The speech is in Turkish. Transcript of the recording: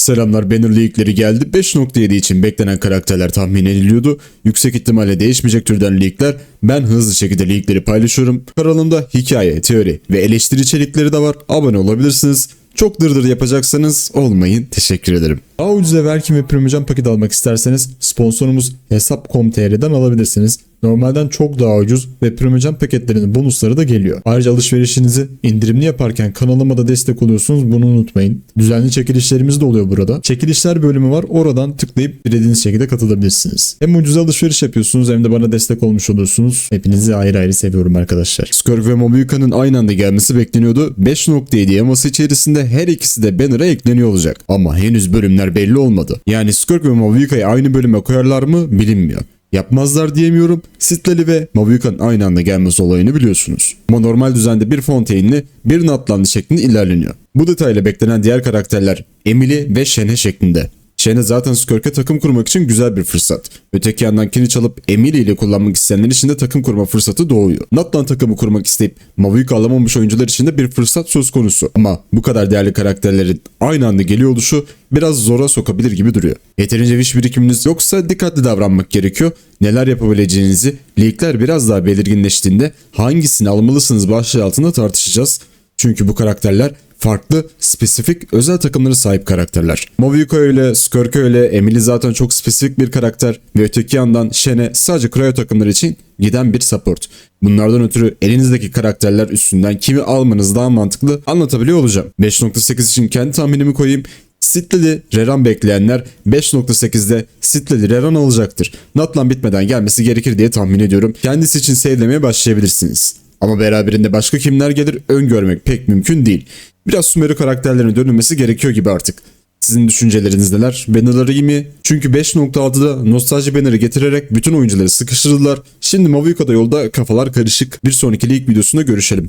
Selamlar Banner League'leri geldi. 5.7 için beklenen karakterler tahmin ediliyordu. Yüksek ihtimalle değişmeyecek türden leakler. Ben hızlı şekilde leakleri paylaşıyorum. Kanalımda hikaye, teori ve eleştiri içerikleri de var. Abone olabilirsiniz. Çok dırdır yapacaksanız olmayın. Teşekkür ederim. Daha ucuza Verkin ve Primogen paket almak isterseniz sponsorumuz Hesap.com.tr'den alabilirsiniz. Normalden çok daha ucuz ve Primogen paketlerinin bonusları da geliyor. Ayrıca alışverişinizi indirimli yaparken kanalıma da destek oluyorsunuz bunu unutmayın. Düzenli çekilişlerimiz de oluyor burada. Çekilişler bölümü var oradan tıklayıp dilediğiniz şekilde katılabilirsiniz. Hem ucuz alışveriş yapıyorsunuz hem de bana destek olmuş olursunuz. Hepinizi ayrı ayrı seviyorum arkadaşlar. Skirk ve Mobuka'nın aynı anda gelmesi bekleniyordu. 5.7 yaması içerisinde her ikisi de Banner'a ekleniyor olacak. Ama henüz bölümler belli olmadı. Yani Skirk ve Mobuka'yı aynı bölüme koyarlar mı bilinmiyor. Yapmazlar diyemiyorum. Sitlali ve Mavuka'nın aynı anda gelmesi olayını biliyorsunuz. Ama normal düzende bir Fontaine'li bir Natlandı şeklinde ilerleniyor. Bu detayla beklenen diğer karakterler Emily ve Shenhe şeklinde. Shenhe zaten Skirk'e takım kurmak için güzel bir fırsat. Öteki yandan kili çalıp Emily ile kullanmak isteyenler için de takım kurma fırsatı doğuyor. Natlan takımı kurmak isteyip Mavuika alamamış oyuncular için de bir fırsat söz konusu. Ama bu kadar değerli karakterlerin aynı anda geliyor oluşu biraz zora sokabilir gibi duruyor. Yeterince wish birikiminiz yoksa dikkatli davranmak gerekiyor. Neler yapabileceğinizi leakler biraz daha belirginleştiğinde hangisini almalısınız başlığı altında tartışacağız. Çünkü bu karakterler farklı, spesifik, özel takımlara sahip karakterler. Movyuka öyle, Skirk öyle, Emily zaten çok spesifik bir karakter ve öteki yandan Shen'e sadece Cryo takımları için giden bir support. Bunlardan ötürü elinizdeki karakterler üstünden kimi almanız daha mantıklı anlatabiliyor olacağım. 5.8 için kendi tahminimi koyayım. Sitleli Reran bekleyenler 5.8'de Sitleli Reran alacaktır. Natlan bitmeden gelmesi gerekir diye tahmin ediyorum. Kendisi için sevlemeye başlayabilirsiniz. Ama beraberinde başka kimler gelir öngörmek pek mümkün değil. Biraz Sumeri karakterlerine dönülmesi gerekiyor gibi artık. Sizin düşünceleriniz neler? Banner'ları iyi mi? Çünkü 5.6'da nostalji banner'ı getirerek bütün oyuncuları sıkıştırdılar. Şimdi Mavuka'da yolda kafalar karışık. Bir sonraki league videosunda görüşelim.